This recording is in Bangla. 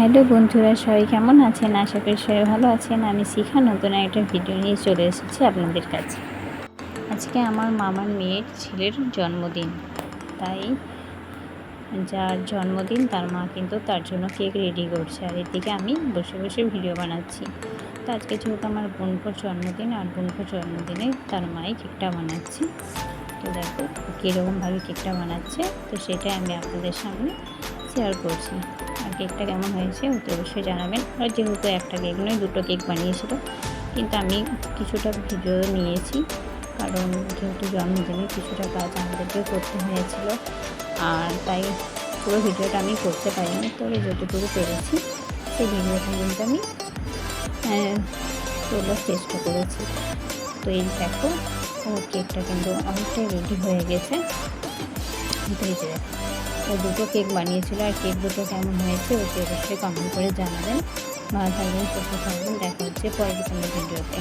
হ্যালো বন্ধুরা, সবাই কেমন আছেন? আশা করি সবাই ভালো আছেন। আমি শিখা, নতুন একটা ভিডিও নিয়ে চলে এসেছি আপনাদের কাছে। আজকে আমার মামার মেয়ের ছেলের জন্মদিন। তাই যার জন্মদিন, তার মা কিন্তু তার জন্য কেক রেডি করছে। আর এদিকে আমি বসে বসে ভিডিও বানাচ্ছি। তো আজকে যেহেতু আমার বোনপোর জন্মদিন, আর বোনপোর জন্মদিনে তার মাই কেকটা বানাচ্ছি। তো দেখো কীরকমভাবে কেকটা বানাচ্ছে। তো সেটাই আমি আপনাদের সামনে শেয়ার করছি। কেকটা কেমন হয়েছে অতি অবশ্যই জানাবেন। আর যেহেতু একটা কেক নয় দুটো কেক বানিয়েছিল কিন্তু আমি কিছুটা ভিডিও নিয়েছি কারণ যেহেতু জন্মদিনে কিছুটা কাজ আমাদেরকে করতে হয়েছিল আর তাই পুরো ভিডিওটা আমি করতে পারিনি তবে যতটুকু পেরেছি সেই ভিডিওটা কিন্তু আমি আহ, তোলার চেষ্টা করেছি। তো এই দেখো ও কেকটা কিন্তু অনেকটাই রেডি হয়ে গেছে। যে দেখো। ও দুটো কেক বানিয়েছিল আর কেক দুটো কেমন হয়েছে ওকে অবশ্যই কমেন্ট করে জানাবেন। ভালো থাকবেন, সুস্থ থাকবেন, দেখা হচ্ছে পরের ভিডিওতে।